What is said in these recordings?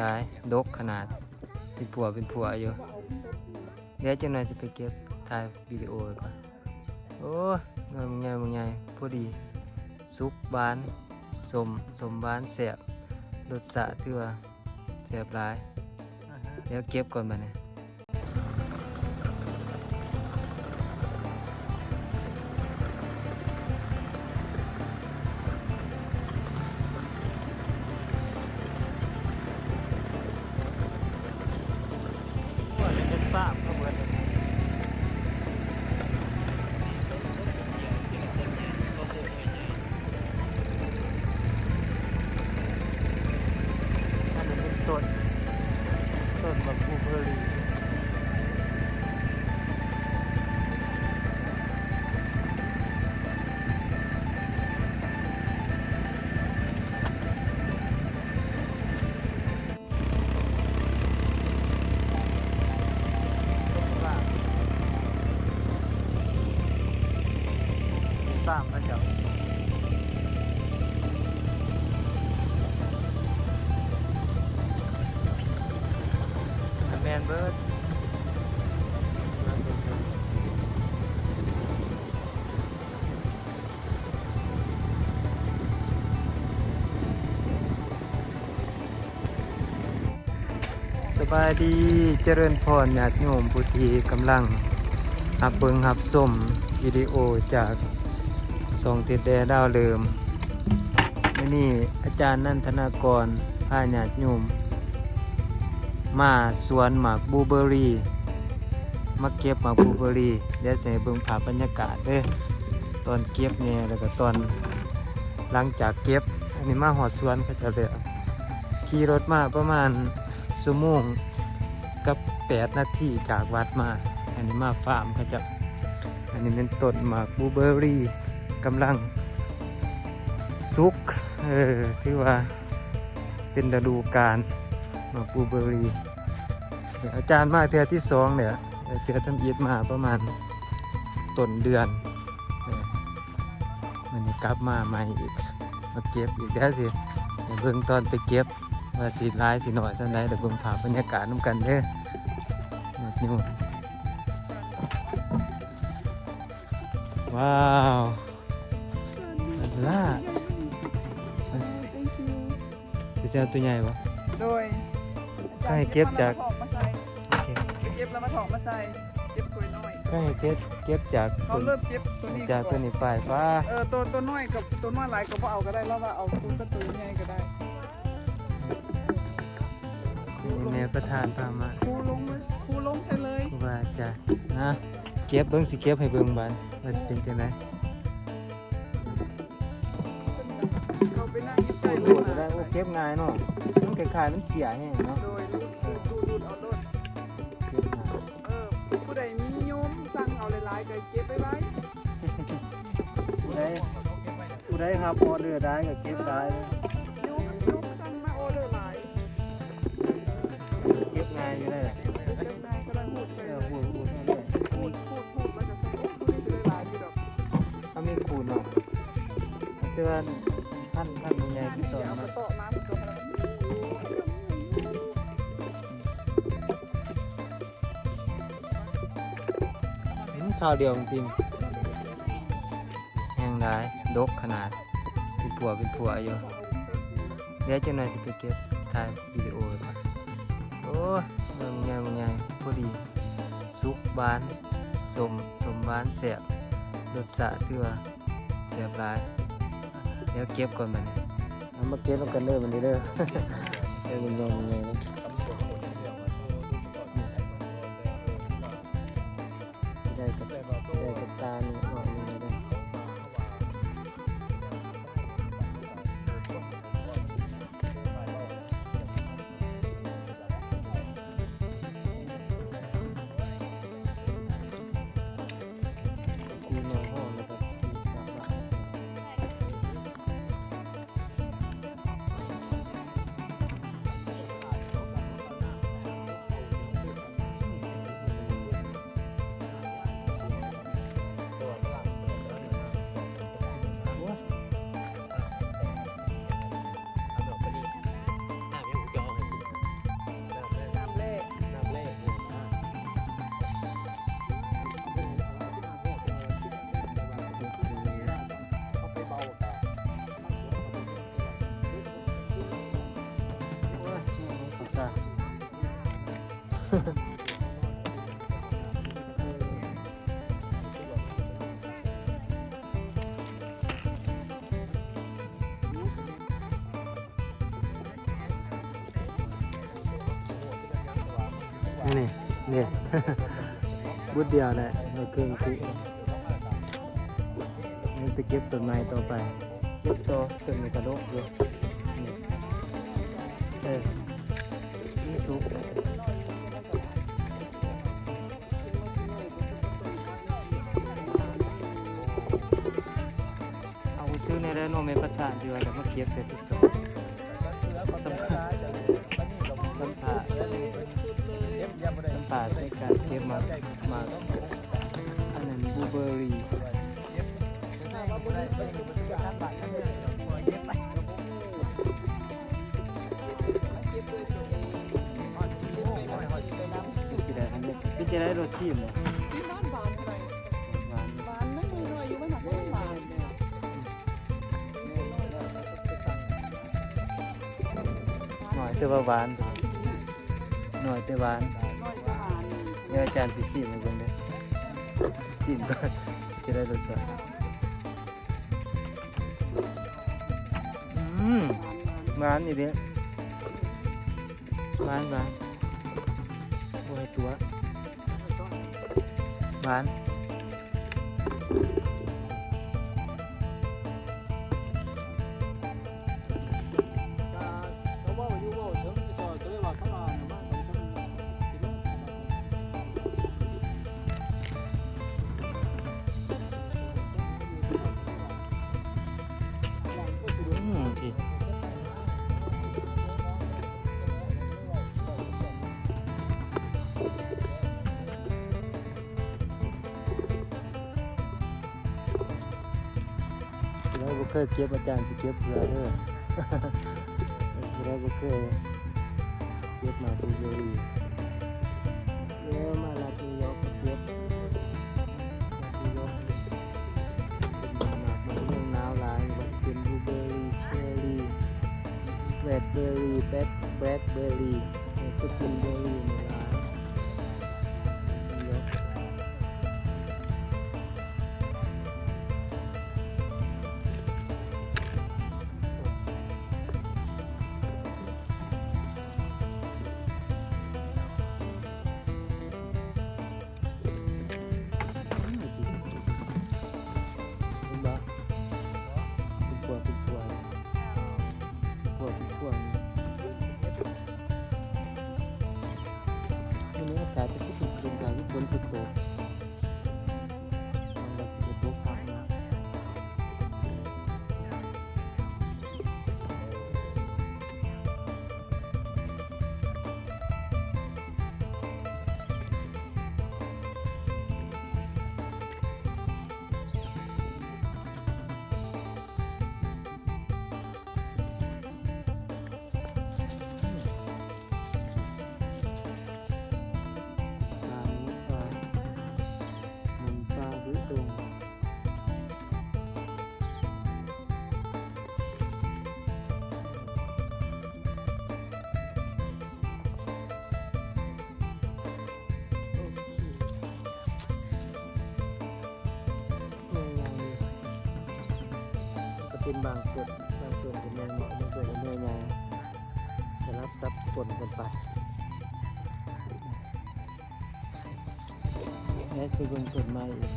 หลายดกขนาด เป็นผัวเป็นผัวอยู่เดี๋ยวจังหน่อยจะไปเก็บถ่ายวิดีโอไว้ก่อนโอ้ยเงินมึงไงมึงไงพอดีซุปบานสมสมบานแสบรสชาติที่ว่าแสบหลาย เดี๋ยวเก็บก่อนมาเนี่ย ป้ามพระเจ้าแมนเบิร์ดสบายดีเจริญพรญาติโยมผู้ที่กำลังหับเบิงหับสมวิดีโอจาก สองติดแดดาวเลิมนี่อาจารย์นันทนากรพาญาติโยมมาสวนหมากบูเบอรี่มาเก็บหมากบูเบอรี่เดี๋ยวจะให้เบิ่งภาพบรรยากาศเด้ตอนเก็บเนี่ยแล้วก็ตอนหลังจากเก็บ อันนี้มาหอดสวนเขาจะเลยขี่รถมาประมาณชั่วโมงกับ 8 นาทีจากวัดมา อันนี้มาฟาร์มเขาจะอันนี้เป็นต้นหมากบูเบอรี่ กำลังสุกเออที่ว่าเป็นฤดูกาลมาบลูเบอรี่อาจารย์มาเทือที่สองเนี่ยเทือทำอีทมาประมาณต้นเดือนมันกลับมาใหม่อีกมาเก็บอีกแล้วสิเบิ่งตอนไปเก็บว่าสีร้ายสีหน่อยสันไดเดี๋ยวเบิ่งภาพบรรยากาศน้ำกันเด้อนี่นู่ว้าว ลาด thank you จะเจอตัวใหญ่ปะ โดยก็ให้เก็บจากถอกมาใส่โอเคเก็บแล้วมาถอกมาใส่เก็บตัวน้อยก็ให้เก็บเก็บจากเขาต้นเริ่มเก็บตัวนี้จากตัวนี้ไปป้าเออตัวตัวน้อยกับตัวน้อยหลายก็พอเอาก็ได้แล้วว่าเอาตัวก็ตัวใหญ่ก็ได้นี่แม่ประธานพามาครูลงเลยครูลงใส่เลยครูบาอาจารย์นะเก็บเบิ่งสิเก็บให้เบิ่งบานว่าสิเป็นจังได ก็บง่ายเนาะมันคล้ายๆมันเขี่ยแห้งเนาะโดยรูดรูดรูดเอาโดดเก็บง่ายเออผู้ใดมีโยมสั่งเอาหลายๆก็เก็บไปไว้ผู้ใดผู้ใดครับออเดอร์ได้ก็เก็บได้เลยโยมโยมสั่งมาออเดอร์หลายเก็บง่ายอยู่ได้แหละเก็บได้ก็ได้หูดใส่เอเลอยพูดพูดเอาเลยพูดพูดพูดแล้วก็ใส่โอ้ตัวนี้จะได้หลายอยู่ดอกเอามีขูดเนาะเตือนท่านท่านใหญ่ที่ต่อเอามามาต่อมา ข่าวเดียวจริงๆแห้งได้ดกขนาดเป็นผัวเป็นผัวอยู่เดี๋ยวจังหน่อยจะไปเก็บถ่ายวิดีโอไว้ก่อนโอ้ยมึงไงมึงไงพอดีสุกบานสมสมบานแสบรสชาติที่ว่าแสบหลายเดี๋ยวเก็บก่อนมันเอามาเก็บแล้วกันเด้อมันนี้เด้อเอ้ยมึงไงมึงไง บุดเดียวแหละในเครื่องคุนี่ไปเก็บต้นไม้ต่อไปเก็บต่อต้นไม้กระโดกอยู่เออนี่สุกเอาซื้อในเรโนเมประทานดีกว่าแล้วมาเก็บเสร็จที่สอง น้ำตาในการเก็บมามาอันนั้นบูเบอรี่ที่ได้อันนี้ที่จะได้รสชีมเลยที่บ้านบานไหร่หวานบานไม่มีเลยอยู่ไม่หนักบานหน่อยแต่ว่านหน่อยแต่หวาน ยวอาจารย์สิซีมให้เบิ่งเด้อซิมก่อนจะได้รสชาติอืมบานบานหวานนี่เด้หวานหวานโอ้ยตัวหวาน เคยเก็บอาจารย์สิเก็บเผื่อเด้อเราบ่เคยเก็บมาทุกเรื่องเยอะมาลาติยอก็เก็บลาติยอกเป็นหมาเรื่องน้าวลายแบบเป็นบลูเบอร์รี่เชอร์รี่แบล็คเบอร์รี่แบล็คแบล็คเบอร์ เป็นบางส่วนบางส่วนเป็นแม่เหมาะบางส่วนเป็นแม่ยางสลับซับปนกันไปนี่คือเบื้องต้นไม้อีก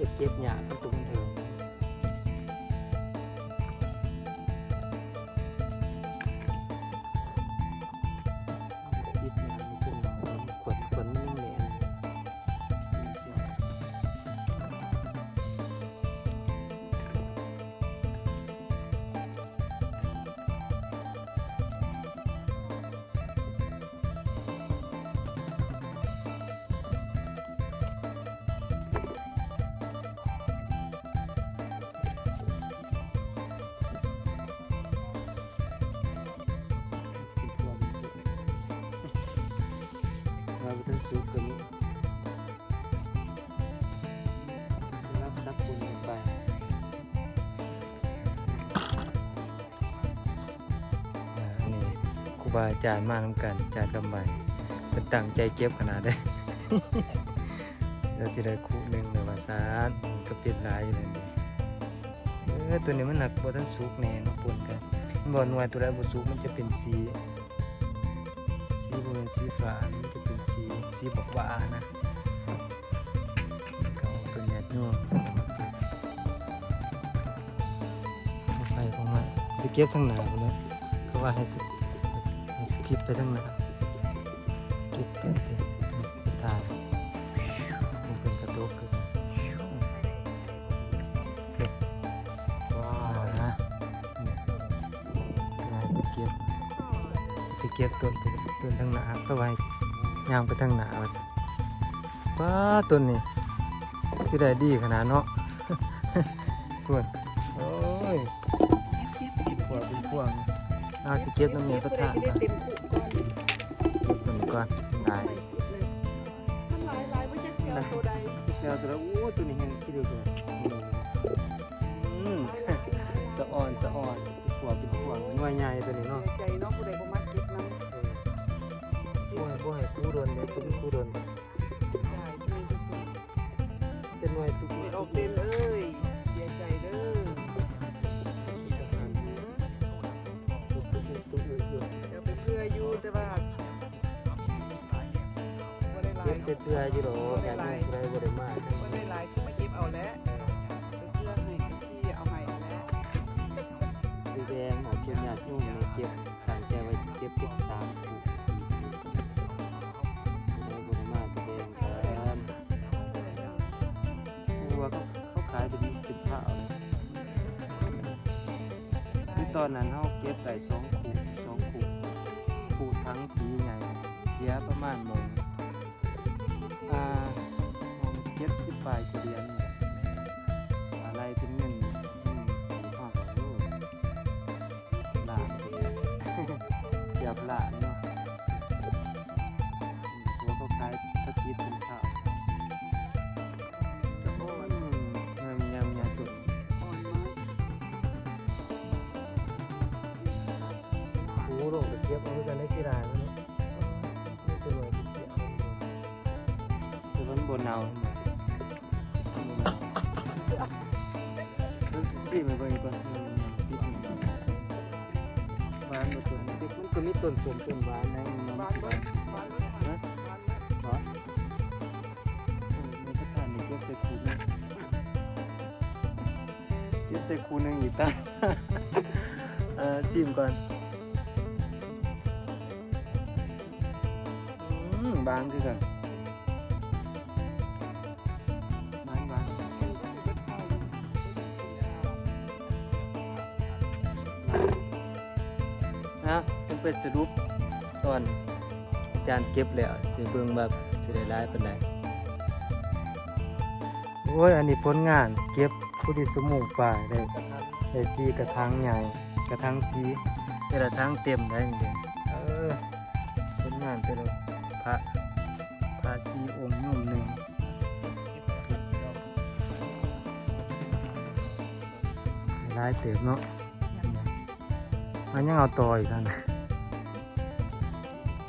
อยากเบาอาจารย์มาทำกันอาจารย์กำไบเป็นตั้งใจเก็บขนาดได้เราจะได้คู่หนึ่งเลยว่าซานก็เป็นลายอยู่เลยนี่เออตัวนี้มันหนักบ่ทันสุกแน่นปนกันบ่หน่วยตัวใดบ่สุกมันจะเป็นสี สีบ่เป็นสีฟ้ามันจะเป็นสีสีบอกว่านะก็เอาตัวเนี้ยโยมจะมไฟของมันไปเก็บทางหนาพุ่นเลยเขาว่าให้ ลิปไปทางหน้าเก็บไปเต็มไปถ่ายมันเป็นกระโดกขึ้นว้าวนะนี่ยไปเก็บไปเก็บต้นต้นทางหนาก็ไว้ยางไปทางหนาว่าซั่นป้าต้นนี้สิได้ดีขนาดเนาะกวนโอ้ยพวงเป็นพวงอาสิเก็บน้ำเมียประทานก่อนเต็ ก่อนได้มันหลายหลายว่าจะเที่ยวตัวใดเจ้าตัวละโอ้ตัวนี้แห้งที่เดียวกันอืมสะอ่อนสะอ่อนพวงเป็นพวงหน่วยใหญ่ตัวนี้เนาะใจเนาะผู้ใดบ่มักเก็บน้ำเออบ่ให้บ่ให้กู้โดนเด้ตัวนี้กู้โดนได้ที่นี่ทุกคนเป็นหน่วยทุกไม่ออกเด่นเอ้ย พื่ออยู่หรออยากอยู่ไรบ่ได้มากบ่ได้หลายคือมาเก็บเอาแล้วไปเพื่อให้ที่เอาให้แล้วสีแดงออกเก็บหยาดยุ่งในเก็บต่างใจไว้เก็บเป็นสามคู่สี่คู่ได้บ่ได้มากสีแดงกันคือว่าเขาเขาขายเป็นเป็นผ้าเลยคือตอนนั้นเขาเก็บได้สองคู่สองคู่คู่ทั้งสีใหญ่เสียประมาณโมง ลายเดือนนี่แหละอะไรเป็นเงินอืมห้าร้อยโลล้านเดียวเกือบล้านเนาะตัวเขาขายพระจิตเป็นข้าวสะโอนอืมเงินยำยสุดอ่อนมากหูลงไปเก็บเอาด้วยกันได้กี่รายมั้งไม่เป็นไรที่เกี่ยวคือมันบนเนา สี่มาเบิ่งก่อนหวานบ่ตัวนี้มันก็มีต้นสมต้นหวานนะมันบ้านเบิดบ้านเบิดบ้านเบิดเหรอเออในสถานนี้เก็บใส่คูนึงเก็บใส่คูนึงอีกตั้งเออชิมก่อนอืมบางคือกัน นะเป็นไปสรุปตอนอาจารย์เก็บแล้วสิเบิ่งแบบสิได้หลายปานใดโอ้ยอันนี้ผลงานเก็บผู้ที่สมูกป่าได้ได้สีกระถางใหญ่กระถางสีแต่ละทางเต็มได้จริงๆเออผลงานแต่ละพระพระสีองค์โยมหนึ่งหลายเติบเนาะ มันยังเอาต่ออีกท่าน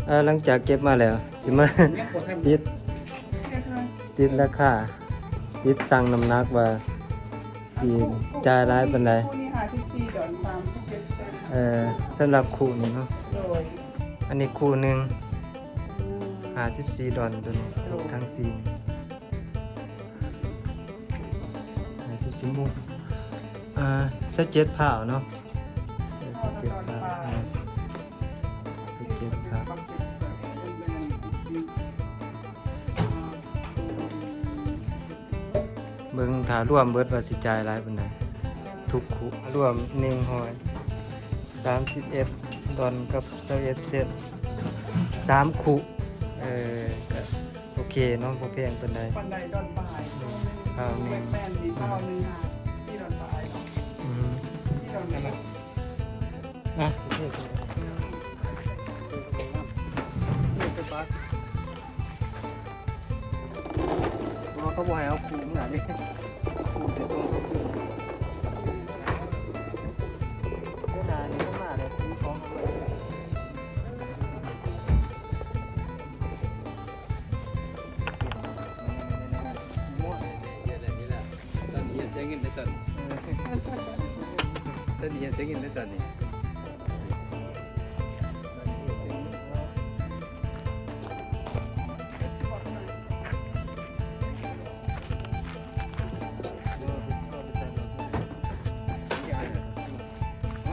เออหลังจากเก็บมาแล้วสิมาติดติดราคาติดสั่งน้ำหนักว่าที่จ่ายรายเป็นไรคู่นี้54ดอน37เซนเออสำหรับคู่นี้เนาะโดยอันนี้คู่หนึ่งอืมห้าสิบสี่ดอลตัวนี้รวมทั้งสี่ห้าสิบสี่มุกอ่าสเจ็ดผ่าวเนาะ ถ้ารวมเบิดว่าสิจ่ายหลายปานใดทุกคู่รวมหนึ่งหอยสามสิบเอ็ดดอลกับสเอ็ดเซนสามคู่เออก็โอเคเนาะบ่แพงปานใดปันไดดอนปลายข้าวหนึ่งแม่นดีข้าวหนึ่งค่ะที่ดอนปลายเนาะอืมที่ดอนนั่นแหละอะโอเคนี่สปาร์คเขาบอกให้เอาคูเหมือนนี่ Thank you.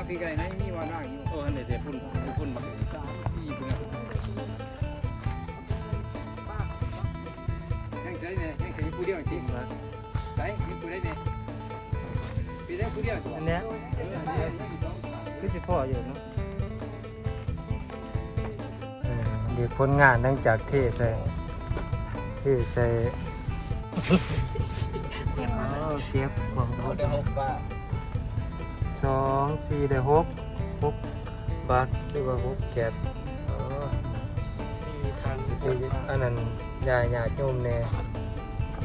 ว่าพี่ไก่ไหนมีวันว่างอยู่โอ้ฮันเดพุ่นพุ่นบักสามสี่พุ่นยังใช้เนี่ยยังใช้ผู้เดียวจริงใช้ยังผู้ได้เนี่ยพี่ได้ผู้เดียวอันเนี้ยคือสิพ่ออยู่เนาะเดี๋ยวผลงานหลังจากเทใส่เทใส่เก็บความรู้ได้หกบา สองสี่ได้หกหกบัคหรือว่าหกแกตอ๋อสี่พันสิไปอันนั้นยาญาติโยมแน่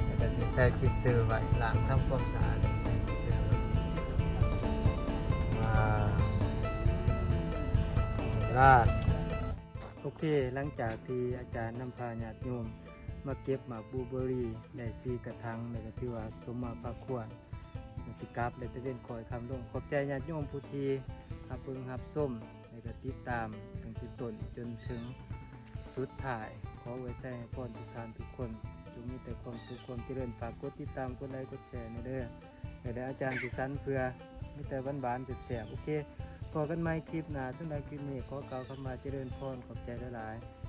แล้วก็สิใส่พิซเซอร์ไว้ล้างทำความสะอาดใส่พิซเซอร์ไว้ว้าวลาดโอเค หลังจากที่อาจารย์นำพาญาติโยมมาเก็บหมากบลูเบอร์รี่ได้ซีกระทังแล้วก็ถือว่าสมมาพระควรมัน สิกลับเลยตะเวนคอยคำลงขอบใจญาติโยมผู้ทีรับเบิ่งรับส้มแล้วก็ติดตามตั้งแต่ต้นจนถึงสุดท้าย ขอไว้ใส่ให้พรทุกท่านทุกคนจงมีแต่ความสุขความเจริญฝากกดติดตามกดไลค์กดแชร์ในเด้อเดี๋ยวได้อาจารย์สิสันเพื่อมีแต่บ้านบานๆแสบโอเคพอกันไหมคลิปหน้าสำหรับคลิปนี้ขอกล่าวคำมาเจริญพรขอบใจหลายๆ